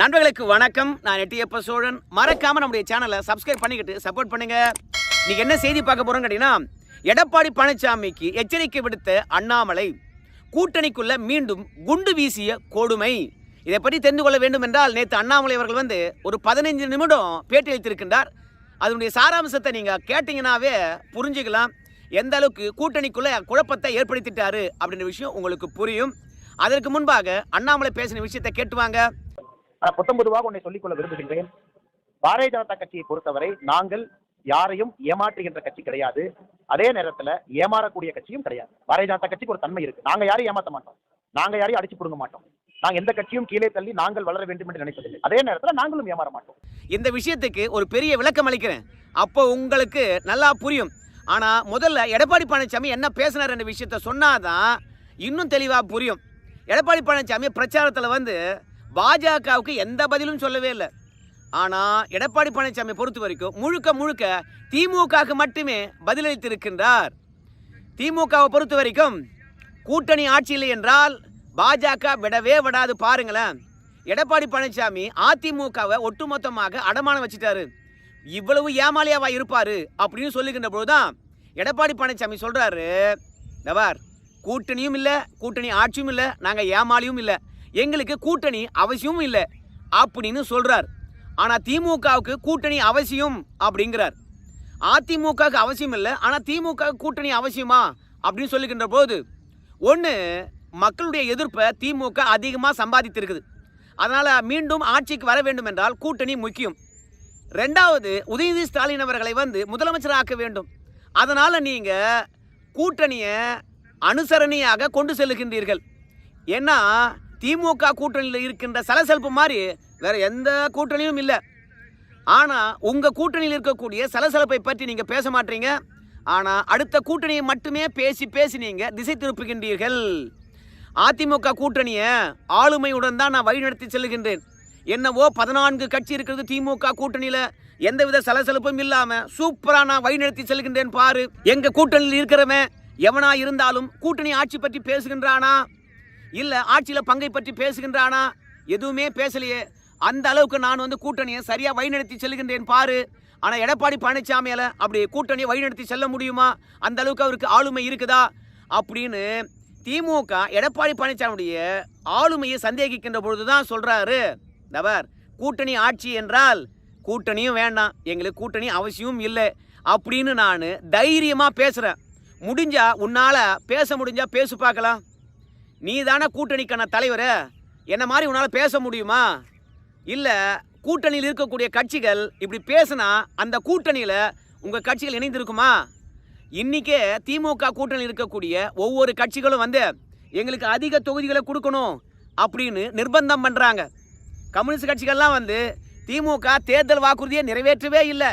நண்பர்களுக்கு வணக்கம். நான் எட்டியப்ப சோழன். மறக்காம நம்முடைய சேனலை சப்ஸ்கிரைப் பண்ணிக்கிட்டு சப்போர்ட் பண்ணுங்க. நீங்க என்ன செய்தி பார்க்க போறோம் கேட்டீங்கன்னா எடப்பாடி பழனிசாமிக்கு எச்சரிக்கை விடுத்த அண்ணாமலை கூட்டணிக்குள்ள மீண்டும் குண்டு வீசிய கொடுமை. இதை பற்றி தெரிந்து கொள்ள வேண்டும் என்றால் நேற்று அண்ணாமலை அவர்கள் வந்து ஒரு பதினைஞ்சு நிமிடம் பேட்டி அளித்திருக்கின்றார் அதனுடைய சாராம்சத்தை நீங்க கேட்டீங்கன்னாவே புரிஞ்சுக்கலாம். எந்த அளவுக்கு கூட்டணிக்குள்ள குழப்பத்தை ஏற்படுத்திட்டாரு அப்படின்ற விஷயம் உங்களுக்கு புரியும். அதற்கு முன்பாக அண்ணாமலை பேசின விஷயத்தை கேட்டுவாங்க ஆனா புத்தம் உன்னை சொல்லிக்கொள்ள விரும்புகின்றேன். பாரதிய ஜனதா கட்சியை பொறுத்தவரை நாங்கள் யாரையும் ஏமாற்றுகின்ற கட்சி கிடையாது. அதே நேரத்துல ஏமாறக்கூடிய கட்சியும் கிடையாது. பாரதிய ஜனதா கட்சிக்கு ஒரு தன்மை இருக்கு. நாங்க யாரையும் ஏமாற்ற மாட்டோம். நாங்க யாரையும் அடிச்சு புடுங்க மாட்டோம். நாங்க எந்த கட்சியும் கீழே தள்ளி நாங்கள் வளர வேண்டும் என்று நினைப்பதில்லை. அதே நேரத்துல நாங்களும் ஏமாற மாட்டோம். இந்த விஷயத்துக்கு ஒரு பெரிய விளக்கம் அளிக்கிறேன். அப்போ உங்களுக்கு நல்லா புரியும். ஆனா முதல்ல எடப்பாடி பழனிசாமி என்ன பேசினார் என்ற விஷயத்த சொன்னாதான் இன்னும் தெளிவா புரியும். எடப்பாடி பழனிசாமி பிரச்சாரத்தில் வந்து பாஜகவுக்கு எந்த பதிலும் சொல்லவே இல்லை. ஆனால் எடப்பாடி பழனிசாமி பொறுத்த வரைக்கும் முழுக்க முழுக்க திமுகவுக்கு மட்டுமே பதிலளித்திருக்கின்றார். திமுகவை பொறுத்த வரைக்கும் கூட்டணி ஆட்சி இல்லை என்றால் பாஜக விடவே விடாது பாருங்களேன். எடப்பாடி பழனிசாமி அதிமுகவை ஒட்டுமொத்தமாக அடமானம் வச்சுட்டாரு. இவ்வளவு ஏமாலியாவா இருப்பாரு அப்படின்னு சொல்லுகின்ற பொழுதுதான் எடப்பாடி பழனிசாமி சொல்றாரு தவார் கூட்டணியும் இல்லை கூட்டணி ஆட்சியும் இல்லை நாங்கள் ஏமாளியும் இல்லை. எங்களுக்கு கூட்டணி அவசியமும் இல்லை அப்படின்னு சொல்றார். ஆனால் திமுகவுக்கு கூட்டணி அவசியம் அப்படிங்கிறார். அதிமுகவுக்கு அவசியம் இல்லை ஆனால் திமுக கூட்டணி அவசியமா அப்படின்னு சொல்லுகின்ற போது ஒன்று மக்களுடைய எதிர்ப்பை திமுக அதிகமாக சம்பாதித்திருக்குது. அதனால் மீண்டும் ஆட்சிக்கு வர வேண்டும் என்றால் கூட்டணி முக்கியம். ரெண்டாவது உதயநிதி ஸ்டாலின் அவர்களை வந்து முதலமைச்சர் ஆக்க வேண்டும். அதனால் நீங்கள் கூட்டணியை அனுசரணையாக கொண்டு செல்லுகின்றீர்கள். ஏன்னா திமுக கூட்டணியில் இருக்கின்ற சலசலப்பு மாதிரி வேற எந்த கூட்டணியும் இல்லை. ஆனால் உங்கள் கூட்டணியில் இருக்கக்கூடிய சலசலப்பை பற்றி நீங்கள் பேச மாட்டீங்க. ஆனால் அடுத்த கூட்டணியை மட்டுமே பேசி பேசி நீங்கள் திசை திருப்புகின்றீர்கள். அதிமுக கூட்டணியை ஆளுமையுடன் தான் நான் வழிநடத்தி செல்கின்றேன். என்னவோ பதினான்கு கட்சி இருக்கிறது திமுக கூட்டணியில். எந்தவித சலசலப்பும் இல்லாமல் சூப்பராக நான் வழிநடத்தி செல்கின்றேன் பாரு. எங்கள் கூட்டணியில் இருக்கிறவன் எவனா இருந்தாலும் கூட்டணி ஆட்சி பற்றி பேசுகின்றானா? இல்லை ஆட்சியில் பங்கை பற்றி பேசுகின்றானா? எதுவுமே பேசலையே. அந்த அளவுக்கு நான் வந்து கூட்டணியை சரியாக வழிநடத்தி செல்கின்றேன் பாரு. ஆனால் எடப்பாடி பழனிசாமியால் அப்படி கூட்டணியை வழிநடத்தி செல்ல முடியுமா? அந்த அளவுக்கு அவருக்கு ஆளுமை இருக்குதா? அப்படின்னு திமுக எடப்பாடி பழனிசாமியுடைய ஆளுமையை சந்தேகிக்கின்ற பொழுது தான் சொல்கிறாரு தவர் கூட்டணி ஆட்சி என்றால் கூட்டணியும் வேண்டாம் எங்களுக்கு கூட்டணி அவசியமும் இல்லை அப்படின்னு நான் தைரியமாக பேசுகிறேன் முடிஞ்சால் உன்னால் பேச முடிஞ்சால் பேசு பார்க்கலாம். நீ தானே கூட்டணிக்கான தலைவர்? என்ன மாதிரி உன்னால் பேச முடியுமா? இல்லை கூட்டணியில் இருக்கக்கூடிய கட்சிகள் இப்படி பேசுனா அந்த கூட்டணியில் உங்கள் கட்சிகள் இணைந்திருக்குமா? இன்றைக்கே திமுக கூட்டணியில் இருக்கக்கூடிய ஒவ்வொரு கட்சிகளும் வந்து எங்களுக்கு அதிக தொகுதிகளை கொடுக்கணும் அப்படின்னு நிர்பந்தம் பண்ணுறாங்க கம்யூனிஸ்ட் கட்சிகள்லாம் வந்து திமுக தேர்தல் வாக்குறுதியை நிறைவேற்றவே இல்லை.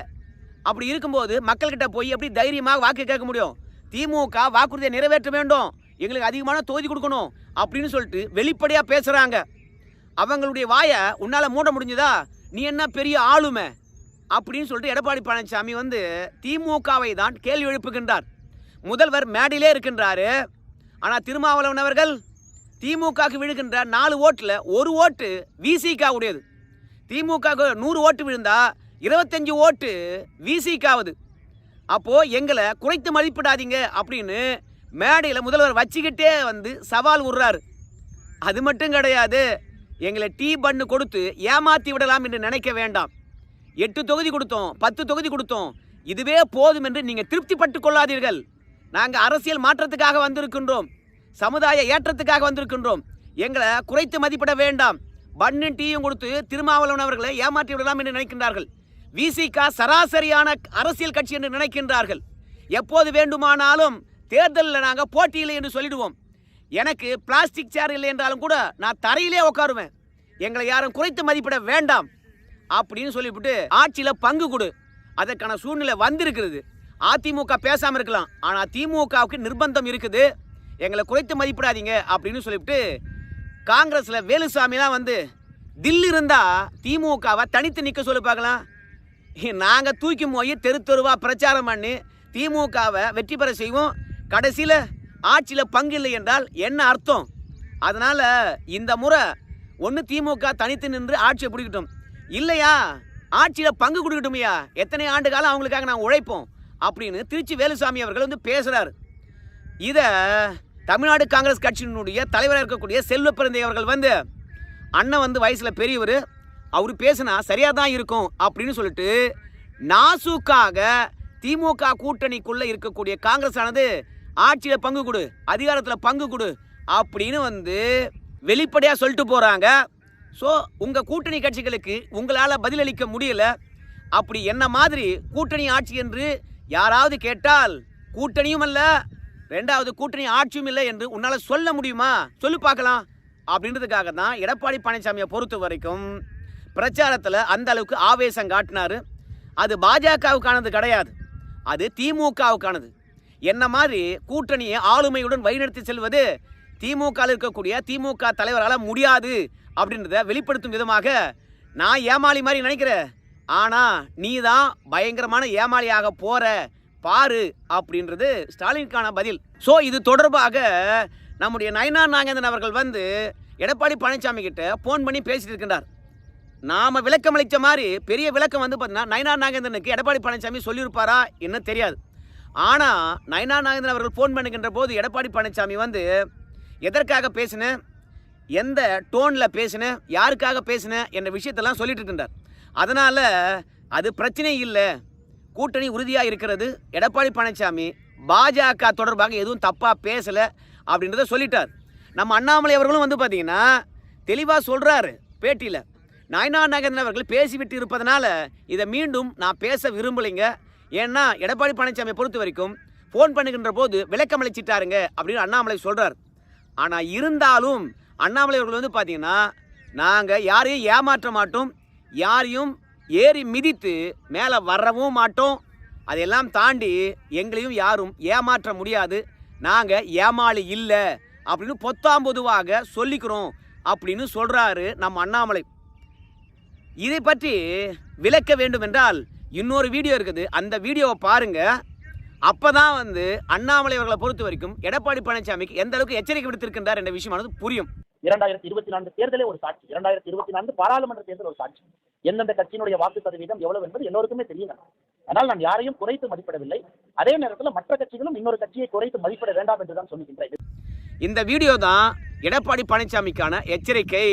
அப்படி இருக்கும்போது மக்கள்கிட்ட போய் எப்படி தைரியமாக வாக்கு கேட்க முடியும்? திமுக வாக்குறுதியை நிறைவேற்ற வேண்டும். எங்களுக்கு அதிகமான தொகுதி கொடுக்கணும் அப்படின்னு சொல்லிட்டு வெளிப்படையாக பேசுகிறாங்க அவங்களுடைய வாயை உன்னால் மூட முடிஞ்சுதா? நீ என்ன பெரிய ஆளுமை? அப்படின்னு சொல்லிட்டு எடப்பாடி பழனிசாமி வந்து திமுகவை தான் கேள்வி எழுப்புகின்றார். முதல்வர் மேடையிலே இருக்கின்றாரு. ஆனால் திருமாவளவன் அவர்கள் திமுகவுக்கு விழுகின்ற நாலு ஓட்டில் ஒரு ஓட்டு விசிகா உடையது திமுக நூறு ஓட்டு விழுந்தா இருபத்தஞ்சி ஓட்டு விசிகாவது. அப்போது எங்களை குறைத்து மதிப்பிடாதீங்க அப்படின்னு மேடையில் முதல்வர் வச்சுக்கிட்டே வந்து சவால் விடுறாரு. அது மட்டும் கிடையாது எங்களை டீ பண்ணு கொடுத்து ஏமாற்றி விடலாம் என்று நினைக்க வேண்டாம். எட்டு தொகுதி கொடுத்தோம் பத்து தொகுதி கொடுத்தோம். இதுவே போதும் என்று நீங்கள் திருப்திப்பட்டு கொள்ளாதீர்கள். நாங்கள் அரசியல் மாற்றத்துக்காக வந்திருக்கின்றோம். சமுதாய ஏற்றத்துக்காக வந்திருக்கின்றோம். எங்களை குறைத்து மதிப்பிட வேண்டாம். பன்னும் டீயும் கொடுத்து திருமாவளவன் அவர்களை ஏமாற்றி விடலாம் என்று நினைக்கின்றார்கள். விசிகா சராசரியான அரசியல் கட்சி என்று நினைக்கின்றார்கள். எப்போது வேண்டுமானாலும் தேர்தலில் நாங்கள் போட்டியில் என்று சொல்லிடுவோம். எனக்கு பிளாஸ்டிக் சேர் இல்லை என்றாலும் கூட நான் தரையிலே உட்காருவேன். எங்களை யாரும் குறைத்து மதிப்பிட வேண்டாம் அப்படின்னு சொல்லிவிட்டு ஆட்சியில் பங்கு கொடு. அதற்கான சூழ்நிலை வந்திருக்கிறது. அதிமுக பேசாமல் இருக்கலாம். ஆனால் திமுகவுக்கு நிர்பந்தம் இருக்குது. எங்களை குறைத்து மதிப்பிடாதீங்க அப்படின்னு சொல்லிவிட்டு காங்கிரஸில் வேலுசாமிலாம் வந்து தில்லி இருந்தால் திமுகவை தனித்து நிற்க சொல்லி பார்க்கலாம். நாங்கள் தூக்கி போய் தெரு தெருவாக பிரச்சாரம் பண்ணி திமுகவை வெற்றி பெற செய்வோம். கடைசியில் ஆட்சியில் பங்கு இல்லை என்றால் என்ன அர்த்தம்? அதனால் இந்த முறை ஒன்று திமுக தனித்து நின்று ஆட்சியை பிடிக்கட்டும். இல்லையா? ஆட்சியில் பங்கு கொடுக்கட்டுமையா? எத்தனை ஆண்டு காலம் அவங்களுக்காக நான் உழைப்போம்? அப்படின்னு திருச்சி வேலுசாமி அவர்கள் வந்து பேசுகிறார் இதை தமிழ்நாடு காங்கிரஸ் கட்சியினுடைய தலைவராக இருக்கக்கூடிய செல்வ பிறந்தை அவர்கள் வந்து அண்ணன் வந்து வயசில் பெரியவர் அவர் பேசினா சரியாக தான் இருக்கும் அப்படின்னு சொல்லிட்டு நாசுக்காக திமுக கூட்டணிக்குள்ளே இருக்கக்கூடிய காங்கிரஸ் ஆனது ஆட்சியில் பங்கு கொடு அதிகாரத்தில் பங்கு கொடு அப்படின்னு வந்து வெளிப்படையாக சொல்லிட்டு போகிறாங்க ஸோ உங்கள் கூட்டணி கட்சிகளுக்கு உங்களால் பதிலளிக்க முடியல. அப்படி என்ன மாதிரி கூட்டணி ஆட்சி என்று யாராவது கேட்டால் கூட்டணியும் அல்ல ரெண்டாவது கூட்டணி ஆட்சியும் இல்லை என்று உன்னால் சொல்ல முடியுமா? சொல்லி பார்க்கலாம். அப்படின்றதுக்காக தான் எடப்பாடி பழனிசாமியை பொறுத்த வரைக்கும் பிரச்சாரத்தில் அந்த அளவுக்கு ஆவேசம் காட்டினார். அது பாஜகவுக்கானது கிடையாது. அது திமுகவுக்கானது. என்ன மாதிரி கூட்டணியை ஆளுமையுடன் வழிநடத்தி செல்வது திமுக இருக்கக்கூடிய திமுக தலைவரால் முடியாது அப்படின்றத வெளிப்படுத்தும் விதமாக நான் ஏமாளி மாதிரி நினைக்கிறேன். ஆனால் நீ தான் பயங்கரமான ஏமாளியாக போகிற பாரு அப்படின்றது ஸ்டாலினுக்கான பதில். ஸோ இது தொடர்பாக நம்முடைய நயனார் நாகேந்திரன் அவர்கள் வந்து எடப்பாடி பழனிசாமி கிட்ட ஃபோன் பண்ணி பேசிட்டு இருக்கின்றார். நாம் விளக்கம் அளித்த மாதிரி பெரிய விளக்கம் வந்து பார்த்தீங்கன்னா நயனார் நாகேந்திரனுக்கு எடப்பாடி பழனிசாமி சொல்லியிருப்பாரா என்ன தெரியாது. ஆனால் நயனா நாகேந்திரன் அவர்கள் ஃபோன் பண்ணுகின்ற போது எடப்பாடி பழனிசாமி வந்து எதற்காக பேசினேன் எந்த டோனில் பேசினேன் யாருக்காக பேசினேன் என்ற விஷயத்தெல்லாம் சொல்லிட்டு இருக்கின்றார் அதனால் அது பிரச்சனை இல்லை. கூட்டணி உறுதியாக இருக்கிறது. எடப்பாடி பழனிசாமி பாஜக தொடர்பாக எதுவும் தப்பாக பேசலை அப்படின்றத சொல்லிட்டார். நம்ம அண்ணாமலை அவர்களும் வந்து பார்த்திங்கன்னா தெளிவாக சொல்கிறாரு பேட்டியில். நாயனா நகரன் அவர்கள் பேசிவிட்டு இருப்பதனால இதை மீண்டும் நான் பேச விரும்பலைங்க. ஏன்னா எடப்பாடி பழனிசாமியை பொறுத்த வரைக்கும் ஃபோன் பண்ணுகின்ற போது விளக்கம் அளிச்சிட்டாருங்க அப்படின்னு அண்ணாமலை சொல்கிறார் ஆனால் இருந்தாலும் அண்ணாமலை அவர்கள் வந்து பார்த்தீங்கன்னா நாங்கள் யாரையும் ஏமாற்ற மாட்டோம் யாரையும் ஏறி மிதித்து மேலே வரவும் மாட்டோம். அதையெல்லாம் தாண்டி எங்களையும் யாரும் ஏமாற்ற முடியாது. நாங்கள் ஏமாளி இல்லை அப்படின்னு பொத்தாம் பொதுவாக சொல்லிக்கிறோம் அப்படின்னு சொல்கிறாரு நம்ம அண்ணாமலை. இதை பற்றி விளக்க வேண்டும் என்றால் இன்னொரு வீடியோ இருக்குது. அந்த வீடியோவை பாருங்க. அப்பதான் வந்து அண்ணாமலை அவர்களை பொறுத்த வரைக்கும் எடப்பாடி பழனிசாமிக்கு எந்த அளவுக்கு எச்சரிக்கை விடுத்திருக்கின்றார் என்ற விஷயமானது புரியும். இரண்டாயிரத்தி இருபத்தி நான்கு தேர்தலே ஒரு சாட்சி. இரண்டாயிரத்தி இருபத்தி நான்கு பாராளுமன்ற தேர்தல் ஒரு சாட்சி. எந்தெந்த கட்சியினுடைய வாக்கு சதவீதம் எவ்வளவு என்பது எல்லோருக்குமே தெரியும். ஆனால் நான் யாரையும் குறைத்து மதிப்பிடவில்லை. அதே நேரத்தில் மற்ற கட்சிகளும் இன்னொரு கட்சியை குறைத்து மதிப்பிட வேண்டாம் என்றுதான் சொல்லுகின்றேன். இந்த வீடியோ தான் எடப்பாடி பழனிசாமிக்கான எச்சரிக்கை.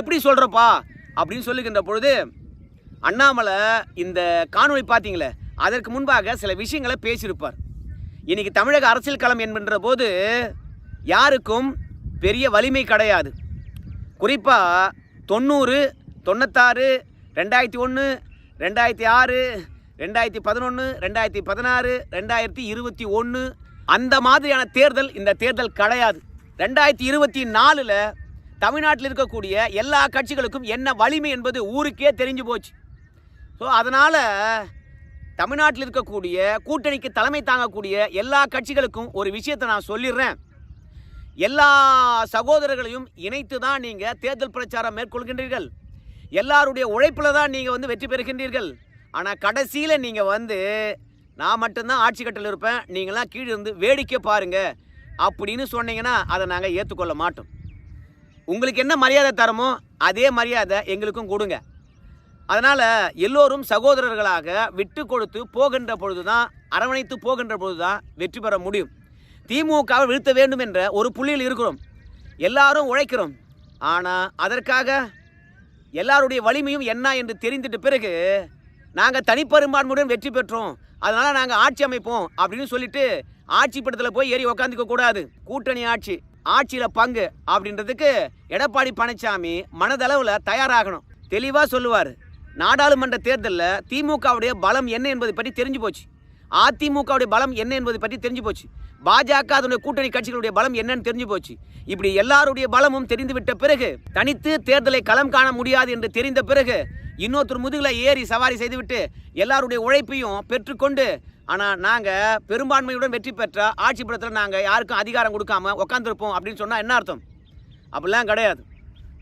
எப்படி சொல்கிறப்பா அப்படின்னு சொல்லுகின்ற பொழுது அண்ணாமலை இந்த காணொளி பார்த்தீங்களே அதற்கு முன்பாக சில விஷயங்களை பேசியிருப்பார். இன்னைக்கு தமிழக அரசியல் களம் என்கின்ற போது யாருக்கும் பெரிய வலிமை கிடையாது. குறிப்பாக தொண்ணூறு தொண்ணூத்தாறு ரெண்டாயிரத்தி ஒன்று ரெண்டாயிரத்தி ஆறு ரெண்டாயிரத்தி பதினொன்று ரெண்டாயிரத்தி பதினாறு ரெண்டாயிரத்தி இருபத்தி ஒன்று அந்த மாதிரியான தேர்தல் இந்த தேர்தல் கிடையாது. ரெண்டாயிரத்தி இருபத்தி நாலில் தமிழ்நாட்டில் இருக்கக்கூடிய எல்லா கட்சிகளுக்கும் என்ன வலிமை என்பது ஊருக்கே தெரிஞ்சு போச்சு. ஸோ அதனால் தமிழ்நாட்டில் இருக்கக்கூடிய கூட்டணிக்கு தலைமை தாங்கக்கூடிய எல்லா கட்சிகளுக்கும் ஒரு விஷயத்தை நான் சொல்லிடுறேன். எல்லா சகோதரர்களையும் இணைத்து தான் நீங்கள் தேர்தல் பிரச்சாரம் மேற்கொள்கின்றீர்கள். எல்லாருடைய உழைப்பில் தான் நீங்கள் வந்து வெற்றி பெறுகின்றீர்கள். ஆனால் கடைசியில் நீங்கள் வந்து நான் மட்டும்தான் ஆட்சி கட்டில் இருப்பேன் நீங்களாம் கீழே இருந்து வேடிக்கை பாருங்கள் அப்படின்னு சொன்னீங்கன்னா அதை நாங்கள் ஏற்றுக்கொள்ள மாட்டோம். உங்களுக்கு என்ன மரியாதை தரமோ அதே மரியாதை எங்களுக்கும் கொடுங்க. அதனால் எல்லோரும் சகோதரர்களாக விட்டு கொடுத்து போகின்ற பொழுது தான் அரவணைத்து போகின்ற பொழுது தான் வெற்றி பெற முடியும். திமுகவை வீழ்த்த வேண்டும் என்ற ஒரு புள்ளியில் இருக்கிறோம். எல்லாரும் உழைக்கிறோம். ஆனால் அதற்காக எல்லாருடைய வலிமையும் என்ன என்று தெரிந்துட்ட பிறகு நாங்கள் தனிப்பெரும்பான்மையுடன் வெற்றி பெற்றோம். அதனால் நாங்கள் ஆட்சி அமைப்போம் அப்படின்னு சொல்லிட்டு ஆட்சி படத்தில் போய் ஏறி உக்காந்துக்க கூடாது. கூட்டணி ஆட்சி ஆட்சியில் பங்கு அப்படின்றதுக்கு எடப்பாடி பழனிசாமி மனதளவில் தயாராகணும். தெளிவாக சொல்லுவார். நாடாளுமன்ற தேர்தலில் திமுகவுடைய பலம் என்ன என்பதை பற்றி தெரிஞ்சு போச்சு. அதிமுகவுடைய பலம் என்ன என்பதை பற்றி தெரிஞ்சு போச்சு. பாஜக அதனுடைய கூட்டணி கட்சிகளுடைய பலம் என்னன்னு தெரிஞ்சு போச்சு. இப்படி எல்லாருடைய பலமும் தெரிந்துவிட்ட பிறகு தனித்து தேர்தலை களம் காண முடியாது என்று தெரிந்த பிறகு இன்னொருத்தர் முதுகில் ஏறி சவாரி செய்துவிட்டு எல்லாருடைய உழைப்பையும் பெற்றுக்கொண்டு ஆனால் நாங்கள் பெரும்பான்மையுடன் வெற்றி பெற்ற ஆட்சி படத்தில் நாங்கள் யாருக்கும் அதிகாரம் கொடுக்காம உட்காந்துருப்போம் அப்படின்னு சொன்னால் என்ன அர்த்தம்? அப்படிலாம் கிடையாது.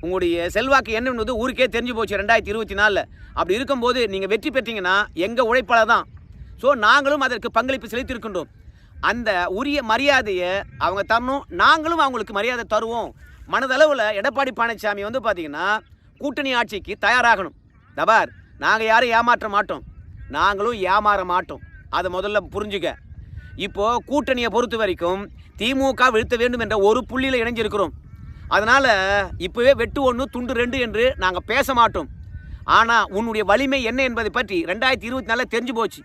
உங்களுடைய செல்வாக்கு என்னன்றது ஊருக்கே தெரிஞ்சு போச்சு ரெண்டாயிரத்தி இருபத்தி நாலில். அப்படி இருக்கும்போது நீங்கள் வெற்றி பெற்றீங்கன்னா எங்கள் உழைப்பாளர் தான். ஸோ நாங்களும் அதற்கு பங்களிப்பு செலுத்தியிருக்கின்றோம். அந்த உரிய மரியாதையை அவங்க தரணும். நாங்களும் அவங்களுக்கு மரியாதை தருவோம். மனதளவில் எடப்பாடி பழனிசாமி வந்து பார்த்தீங்கன்னா கூட்டணி ஆட்சிக்கு தயாராகணும். தபார் நாங்கள் யாரும் ஏமாற்ற மாட்டோம். நாங்களும் ஏமாற மாட்டோம். அதை முதல்ல புரிஞ்சுக்க. இப்போது கூட்டணியை பொறுத்த வரைக்கும் திமுக வீழ்த்த வேண்டும் என்ற ஒரு புள்ளியில் இணைஞ்சிருக்கிறோம். அதனால் இப்போவே வெட்டு ஒன்று துண்டு ரெண்டு என்று நாங்கள் பேச மாட்டோம். ஆனால் உன்னுடைய வலிமை என்ன என்பதை பற்றி ரெண்டாயிரத்தி இருபத்தி நாலில் தெரிஞ்சு போச்சு.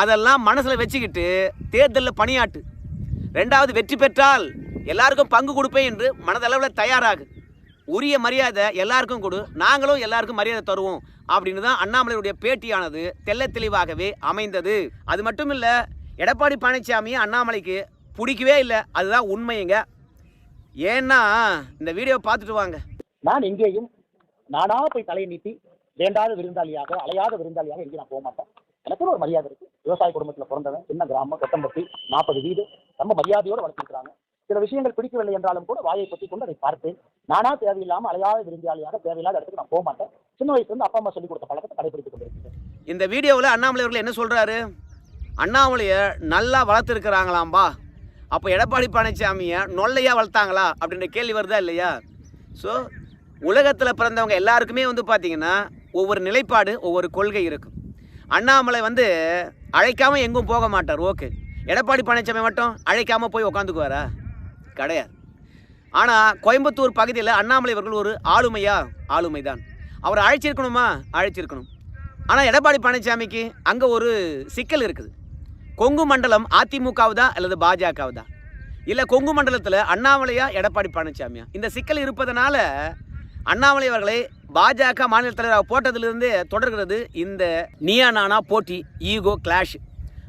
அதெல்லாம் மனசில் வச்சுக்கிட்டு தேர்தலில் பணியாட்டு. ரெண்டாவது வெற்றி பெற்றால் எல்லாருக்கும் பங்கு கொடுப்பேன் என்று மனதளவில் தயாராகு. உரிய மரியாதை எல்லாருக்கும் கொடு. நாங்களும் எல்லாருக்கும் மரியாதை தருவோம் அப்படின்னு தான் அண்ணாமலையுடைய பேட்டியானது தெல்ல தெளிவாகவே அமைந்தது. அது மட்டும் இல்லை எடப்பாடி பழனிசாமி அண்ணாமலைக்கு பிடிக்கவே இல்லை. அதுதான் உண்மைங்க. ஏன்னா இந்த வீடியோ பார்த்துட்டு வாங்க. நான் எங்கேயும் நானா போய் தலையை நீட்டி வேண்டாத விருந்தாளியாக அலையாத விருந்தாளியாக எங்கேயும் நான் போக மாட்டேன் எனக்குன்னு ஒரு மரியாதை இருக்கு. விவசாய குடும்பத்துல பிறந்தவன் சின்ன கிராமம் கொட்டம்பட்டி நாற்பது வீடு ரொம்ப மரியாதையோடு வளர்த்திருக்கிறாங்க. சில விஷயங்கள் பிடிக்கவில்லை என்றாலும் கூட வாயை பற்றி கொண்டு அதை பார்ப்பேன். நானா தேவையில்லாம அலையாத விருந்தாளியாக தேவையில்லாத இடத்துக்கு நான் போக மாட்டேன் சின்ன வயசுல இருந்து அப்பா அம்மா சொல்லிக் கொடுத்த பழக்கத்தை கடைபிடித்துக் கொண்டிருக்கிறேன். இந்த வீடியோவில் அண்ணாமலை அவர்கள் என்ன சொல்கிறாரு அண்ணாமலையை நல்லா வளர்த்துருக்குறாங்களாம்பா அப்போ எடப்பாடி பழனிசாமியை நொல்லையாக வளர்த்தாங்களா அப்படின்ற கேள்வி வருதா இல்லையா? ஸோ உலகத்தில் பிறந்தவங்க எல்லாருக்குமே வந்து பார்த்தீங்கன்னா ஒவ்வொரு நிலைப்பாடு ஒவ்வொரு கொள்கை இருக்கும். அண்ணாமலை வந்து அழைக்காமல் எங்கும் போக மாட்டார் ஓகே. எடப்பாடி பழனிசாமி மட்டும் அழைக்காமல் போய் உக்காந்துக்குவாரா? கிடையாது. ஆனால் கோயம்புத்தூர் பகுதியில் அண்ணாமலை அவர்கள் ஒரு ஆளுமையா? ஆளுமை தான் அவர் அழைச்சிருக்கணுமா? அழைச்சிருக்கணும். ஆனால் எடப்பாடி பழனிசாமிக்கு அங்கே ஒரு சிக்கல் இருக்குது. கொங்கு மண்டலம் அதிமுகவுதா அல்லது பாஜகவுதா? இல்லை கொங்கு மண்டலத்தில் அண்ணாமலையா எடப்பாடி பழனிசாமியா? இந்த சிக்கல் இருப்பதனால அண்ணாமலை அவர்களை பாஜக மாநில தலைவராக போட்டதிலிருந்து தொடர்கிறது இந்த நீயா நானா போட்டி ஈகோ கிளாஷ்.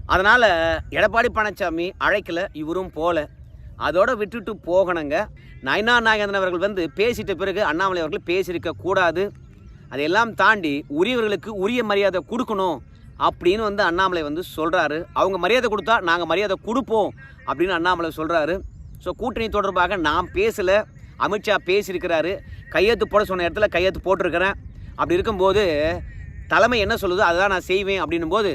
அதனால் எடப்பாடி பழனிசாமி அழைக்கல இவரும் போல. அதோட விட்டுட்டு போகணுங்க. நயனா நாகேந்திரன் அவர்கள் வந்து பேசிட்ட பிறகு அண்ணாமலை அவர்கள் பேசியிருக்க கூடாது. அதையெல்லாம் தாண்டி உரியவர்களுக்கு உரிய மரியாதை கொடுக்கணும். அப்படின்னு வந்து அண்ணாமலை வந்து சொல்கிறாரு அவங்க மரியாதை கொடுத்தா நாங்கள் மரியாதை கொடுப்போம் அப்படின்னு அண்ணாமலை சொல்கிறாரு ஸோ கூட்டணி தொடர்பாக நான் பேசலை. அமித்ஷா பேசியிருக்கிறாரு. கையெழுத்து போட சொன்ன இடத்துல கையெழுத்து போட்டிருக்கிறேன். அப்படி இருக்கும்போது தலைமை என்ன சொல்லுதோ? அதை தான் நான் செய்வேன் அப்படின்னும் போது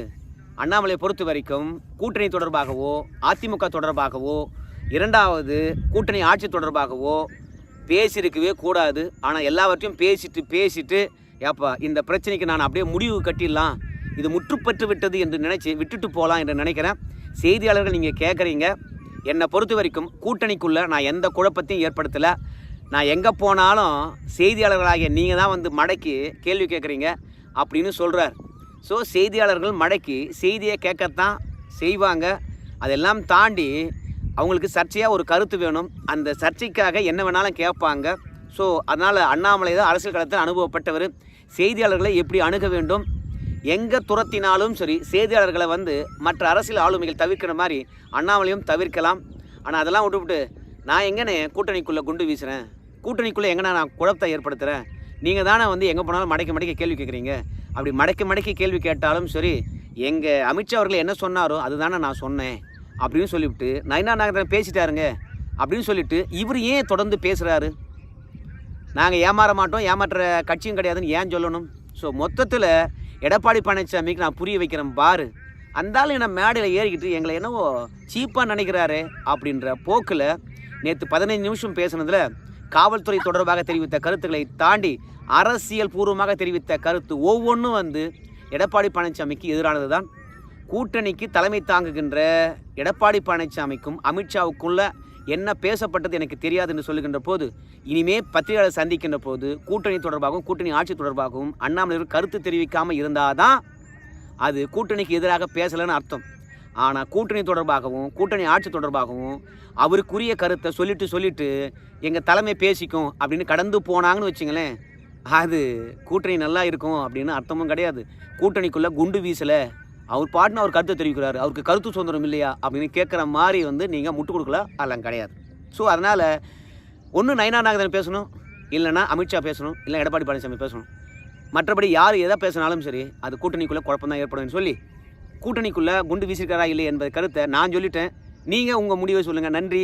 அண்ணாமலையை பொறுத்த வரைக்கும் கூட்டணி தொடர்பாகவோ அதிமுக தொடர்பாகவோ இரண்டாவது கூட்டணி ஆட்சி தொடர்பாகவோ பேசியிருக்கவே கூடாது. ஆனால் எல்லாவற்றையும் பேசிட்டு பேசிட்டு ஏப்பா இந்த பிரச்சனைக்கு நான் அப்படியே முடிவு கட்டிடலாம். இது முற்றுப்பெற்று விட்டது என்று நினைச்சு விட்டுட்டு போகலாம் என்று நினைக்கிறேன். செய்தியாளர்கள் நீங்கள் கேட்குறீங்க என்னை பொறுத்த வரைக்கும் கூட்டணிக்குள்ளே நான் எந்த குழப்பத்தையும் ஏற்படுத்தலை. நான் எங்கே போனாலும் செய்தியாளர்களாகிய நீங்கள் தான் வந்து மடக்கி கேள்வி கேட்குறீங்க அப்படின்னு சொல்கிறார் ஸோ செய்தியாளர்கள் மடக்கி செய்தியை கேட்கத்தான் செய்வாங்க. அதெல்லாம் தாண்டி அவங்களுக்கு சர்ச்சையாக ஒரு கருத்து வேணும். அந்த சர்ச்சைக்காக என்ன வேணாலும் கேட்பாங்க. ஸோ அதனால் அண்ணாமலை தான் அரசியல் களத்தில் அனுபவப்பட்டவர். செய்தியாளர்களை எப்படி அணுக வேண்டும்? எங்கே துரத்தினாலும் சரி செய்தியாளர்களை வந்து மற்ற அரசியல் ஆளுமைகள் தவிர்க்கிற மாதிரி அண்ணாமலையும் தவிர்க்கலாம். ஆனால் அதெல்லாம் விட்டுவிட்டு நான் எங்கண்ணே கூட்டணிக்குள்ளே குண்டு வீசுகிறேன் கூட்டணிக்குள்ளே எங்கே நான் குழப்பத்தை ஏற்படுத்துகிறேன் நீங்கள் தானே வந்து எங்கே போனாலும் மடக்கி மடக்கி கேள்வி கேட்குறீங்க அப்படி மடக்கி மடக்கி கேள்வி கேட்டாலும் சரி எங்கள் அமித்ஷா அவர்கள் என்ன சொன்னாரோ அதுதானே நான் சொன்னேன். அப்படின்னு சொல்லிவிட்டு நயனா நாகரன் பேசிட்டாருங்க. அப்படின்னு சொல்லிட்டு இவர் ஏன் தொடர்ந்து பேசுகிறாரு நாங்கள் ஏமாற மாட்டோம் ஏமாற்ற கட்சியும் கிடையாதுன்னு ஏன் சொல்லணும்? ஸோ மொத்தத்தில் எடப்பாடி பழனிசாமிக்கு நான் புரிய வைக்கிறேன் பாரு. அந்தாலும் என்ன மேடையில் ஏறிக்கிட்டு எங்களை என்னவோ சீப்பாக நினைக்கிறாரு அப்படின்ற போக்கில் நேற்று பதினைஞ்சு நிமிஷம் பேசுனதில் காவல்துறை தொடர்பாக தெரிவித்த கருத்துக்களை தாண்டி அரசியல் பூர்வமாக தெரிவித்த கருத்து ஒவ்வொன்றும் வந்து எடப்பாடி பழனிசாமிக்கு எதிரானது தான் கூட்டணிக்கு தலைமை தாங்குகின்ற எடப்பாடி பழனிசாமிக்கும் அமித்ஷாவுக்குள்ள என்ன பேசப்பட்டது எனக்கு தெரியாது என்று சொல்லுகின்ற போது இனிமே பத்திரிகையாளர் சந்திக்கின்ற போது கூட்டணி தொடர்பாகவும் கூட்டணி ஆட்சி தொடர்பாகவும் அண்ணாமலை கருத்து தெரிவிக்காமல் இருந்தாதான் அது கூட்டணிக்கு எதிராக பேசலைன்னு அர்த்தம். ஆனால் கூட்டணி தொடர்பாகவும் கூட்டணி ஆட்சி தொடர்பாகவும் அவருக்குரிய கருத்தை சொல்லிட்டு சொல்லிட்டு எங்கள் தலைமை பேசிக்கும் அப்படின்னு கடந்து போனாங்கன்னு வச்சுங்களேன் அது கூட்டணி நல்லா இருக்கும் அப்படின்னு அர்த்தமும் கிடையாது. கூட்டணிக்குள்ளே குண்டு வீசலை. அவர் பாட்டுன்னு அவர் கருத்தை தெரிவிக்கிறார். அவருக்கு கருத்து சுதந்திரம் இல்லையா அப்படின்னு கேட்குற மாதிரி வந்து நீங்கள் முட்டு கொடுக்கல அதெல்லாம் கிடையாது. ஸோ அதனால் ஒன்று நயனா நாகதன் பேசணும் இல்லைன்னா அமித்ஷா பேசணும் இல்லை எடப்பாடி பழனிசாமி பேசணும். மற்றபடி யார் எதை பேசினாலும் சரி அது கூட்டணிக்குள்ளே குழப்பம் தான் ஏற்படும்னு சொல்லி கூட்டணிக்குள்ளே குண்டு வீசிருக்காரா இல்லை என்பது கருத்தை நான் சொல்லிட்டேன். நீங்கள் உங்கள் முடிவை சொல்லுங்கள் நன்றி.